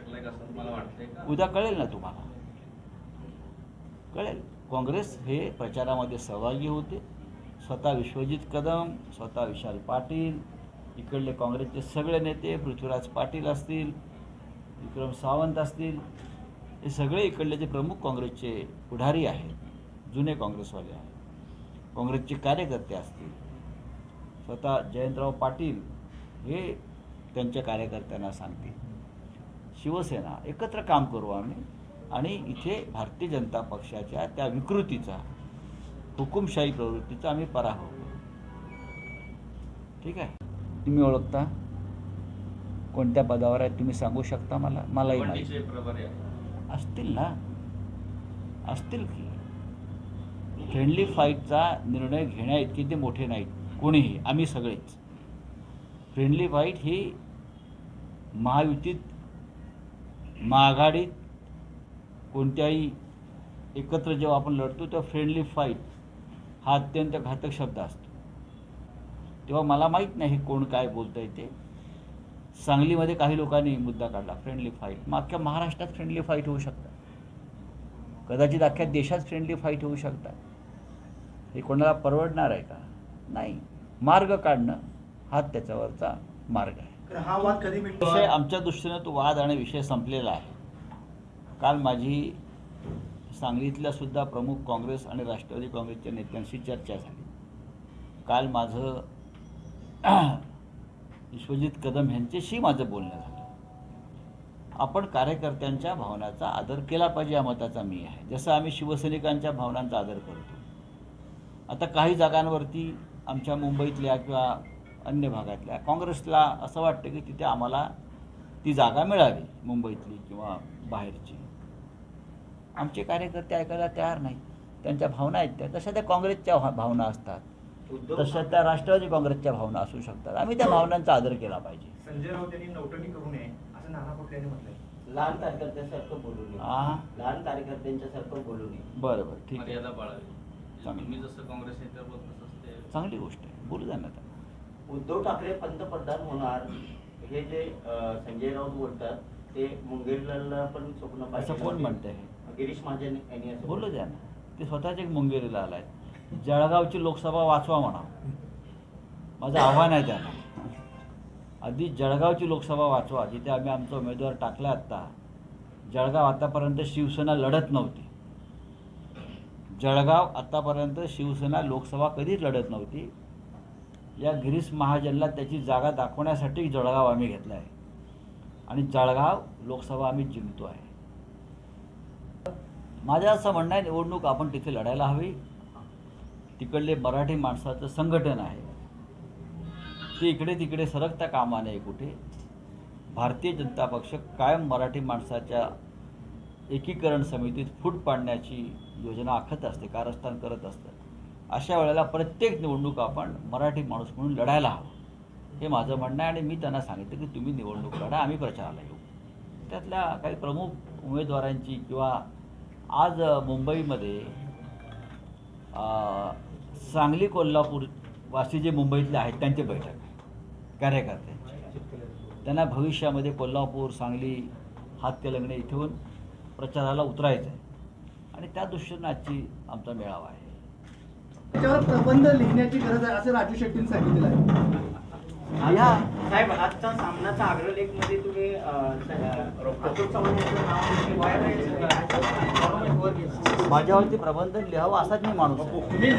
असं वाटतंय का? उद्या कळेल ना तुम्हाला. कळेल. काँग्रेस हे प्रचारामध्ये सहभागी होते. स्वतः विश्वजित कदम स्वतः विशाल पाटील इकडले काँग्रेसचे सगळे नेते पृथ्वीराज पाटील असतील विक्रम सावंत असतील हे सगळे इकडले जे प्रमुख काँग्रेसचे पुढारी आहेत जुने काँग्रेसवाले आहेत. काँग्रेसचे कार्यकर्ते असतील. स्वतः जयंतराव पाटील हे त्यांच्या कार्यकर्त्यांना सांगतील. शिवसेना एकत्र काम करू आम्ही. आणि इथे भारतीय जनता पक्षाच्या त्या विकृतीचा हुकुमशाही प्रवृत्तीचा आम्ही पराभव करू. ठीक आहे? तुम्ही ओळखता? कोणत्या पदावर आहे तुम्ही सांगू शकता मला? मलाही माहिती. असतील ना. असतील की. फ्रेंडली फाईटचा निर्णय घेण्या इतके ते मोठे नाहीत. कोणीही. आम्ही सगळेच. फ्रेंडली फाईट ही महायुतीत महाआघाडीत कोणत्याही एकत्र जेव्हा आपण लढतो तेव्हा फ्रेंडली फाईट हा अत्यंत घातक शब्द असतो. तेव्हा मला माहीत नाही कोण काय बोलतं ते. सांगलीमध्ये काही लोकांनी मुद्दा काढला फ्रेंडली फाईट मग अख्ख्या महाराष्ट्रात फ्रेंडली फाईट होऊ शकतात. कदाचित अख्ख्या देशात फ्रेंडली फाईट होऊ शकतात. हे कोणाला परवडणार आहे का? नाही. मार्ग काढणं हा त्याच्यावरचा मार्ग आहे. तर हा वाद कधी विषय आमच्या दृष्टीनं तो वाद आणि विषय संपलेला आहे. काल माझी सांगलीतल्या सुद्धा प्रमुख काँग्रेस आणि राष्ट्रवादी काँग्रेसच्या नेत्यांशी चर्चा झाली. काल माझं विश्वजित कदम यांच्याशी माझं बोलणं झालं. आपण कार्यकर्त्यांच्या भावनाचा आदर केला पाहिजे या मताचा मी आहे. जसं आम्ही शिवसैनिकांच्या भावनांचा आदर करतो. आता काही जागांवरती आमच्या मुंबईतल्या किंवा अन्य भागातल्या. काँग्रेसला असं वाटतं की तिथे आम्हाला ती जागा मिळावी मुंबईतली किंवा बाहेरची. आमचे कार्यकर्ते ऐकायला तयार नाही. त्यांच्या भावना आहेत त्या. तशा त्या काँग्रेसच्या भा- भावना असतात. तशा त्या राष्ट्रवादी काँग्रेसच्या भावना असू शकतात. आम्ही त्या भावनांचा आदर केला पाहिजे. संजय राऊत यांनी नौटंकी करू नये असं नाना पटोले यांनी म्हटलंय. लहान कार्यकर्त्यांसारखं बोलू नये. लहान कार्यकर्त्यांच्यासारखं बोलू नये. बरं बरं. ठीक आहे. मर्यादा चांगलं. जसं काँग्रेस गोष्ट आहे. बोलू द्या ना उद्धव ठाकरे पंतप्रधान होणार हे जे संजय राऊत बोलतात ते मुंगेरला पण स्वप्न असं कोण. म्हणतंय? गिरीश महाजन यांनी असं बोलू द्या ते स्वतःच एक मुंगेरीला आलाय. जळगावची लोकसभा वाचवा म्हणा. माझं आव्हान आहे त्यांना. आधी जळगावची लोकसभा वाचवा. जिथे आम्ही आमचा उमेदवार टाकला आत्ता. जळगाव आतापर्यंत शिवसेना लढत नव्हती. जळगाव आतापर्यंत शिवसेना लोकसभा कधीच लढत नव्हती? या गिरीश महाजनला त्याची जागा दाखवण्यासाठी जळगाव आम्ही घेतला आहे. आणि जळगाव लोकसभा आम्ही जिंकतो आहे. माझं असं म्हणणं आहे निवडणूक आपण तिथे लढायला हवी. तिकडले मराठी माणसाचं संघटन आहे. ते इकडे तिकडे सरकता कामा नये कुठे. भारतीय जनता पक्ष कायम मराठी माणसाच्या एकीकरण समितीत फूट पाडण्याची योजना आखत असते कारस्थान करत असतं. अशा वेळेला प्रत्येक निवडणूक आपण मराठी माणूस म्हणून लढायला हवं. हे माझं म्हणणं आहे आणि मी त्यांना सांगितलं की तुम्ही निवडणूक लढा आम्ही प्रचाराला येऊ. त्यातल्या काही प्रमुख उमेदवारांची किंवा आज मुंबईमध्ये सांगली कोल्हापूर वासी जे मुंबईतले आहेत त्यांची बैठक आहे. कार्यकर्त्यांची. त्यांना भविष्यामध्ये कोल्हापूर सांगली हातकलंगणे इथून प्रचाराला उतरायचं आहे आणि त्या दृष्टीनं आजची आमचा मेळावा आहे. त्याच्यावर प्रबंध लिहिण्याची गरज आहे असं राजू शेट्टींनी सांगितलेलं आहे. या साहेब आजचा सामनाचा अग्रलेखमध्ये तुम्ही माझ्यावरती प्रबंधन लिहावं असाच मी माणूस तुम्ही